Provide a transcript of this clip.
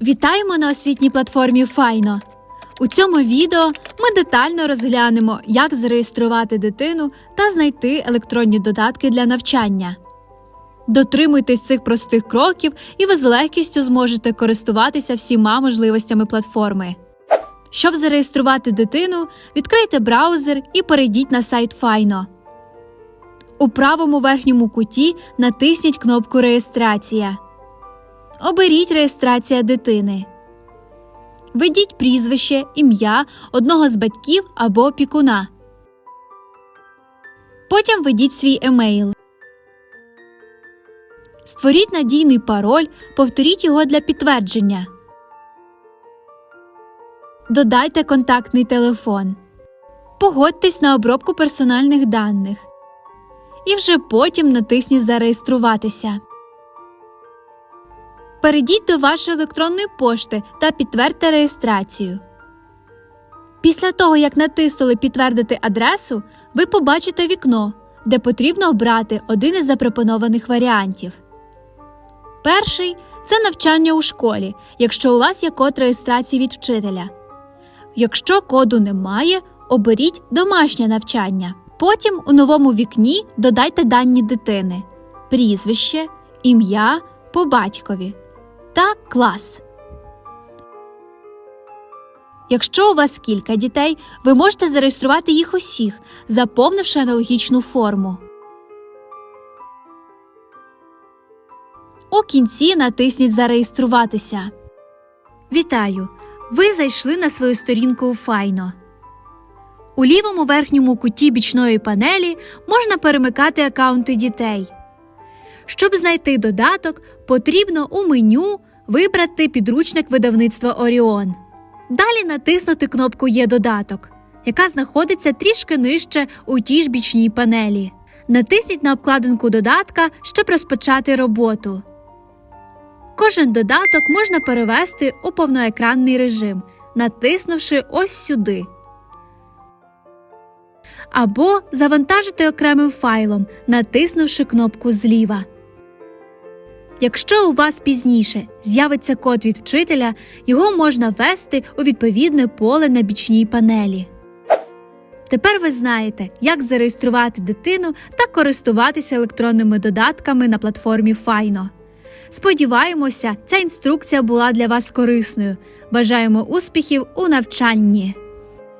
Вітаємо на освітній платформі Файно. У цьому відео ми детально розглянемо, як зареєструвати дитину та знайти електронні додатки для навчання. Дотримуйтесь цих простих кроків, і ви з легкістю зможете користуватися всіма можливостями платформи. Щоб зареєструвати дитину, відкрийте браузер і перейдіть на сайт Файно. У правому верхньому куті натисніть кнопку Реєстрація. Оберіть реєстрація дитини. Введіть прізвище, ім'я одного з батьків або опікуна. Потім введіть свій емейл. Створіть надійний пароль, повторіть його для підтвердження. Додайте контактний телефон. Погодьтесь на обробку персональних даних. І вже потім натисніть Зареєструватися. Перейдіть до вашої електронної пошти та підтвердьте реєстрацію. Після того, як натиснули Підтвердити адресу, ви побачите вікно, де потрібно обрати один із запропонованих варіантів. Перший це навчання у школі, якщо у вас є код реєстрації від вчителя. Якщо коду немає, оберіть домашнє навчання. Потім у новому вікні додайте дані дитини: прізвище, ім'я по батькові та клас. Якщо у вас кілька дітей, ви можете зареєструвати їх усіх, заповнивши аналогічну форму. У кінці натисніть Зареєструватися. Вітаю! Ви зайшли на свою сторінку у Файно. У лівому верхньому куті бічної панелі можна перемикати акаунти дітей. Щоб знайти додаток, потрібно у меню вибрати підручник видавництва Оріон. Далі натиснути кнопку Є додаток, яка знаходиться трішки нижче у тій ж бічній панелі. Натисніть на обкладинку додатка, щоб розпочати роботу. Кожен додаток можна перевести у повноекранний режим, натиснувши ось сюди. Або завантажити окремим файлом, натиснувши кнопку зліва. Якщо у вас пізніше з'явиться код від вчителя, його можна ввести у відповідне поле на бічній панелі. Тепер ви знаєте, як зареєструвати дитину та користуватися електронними додатками на платформі Файно. Сподіваємося, ця інструкція була для вас корисною. Бажаємо успіхів у навчанні!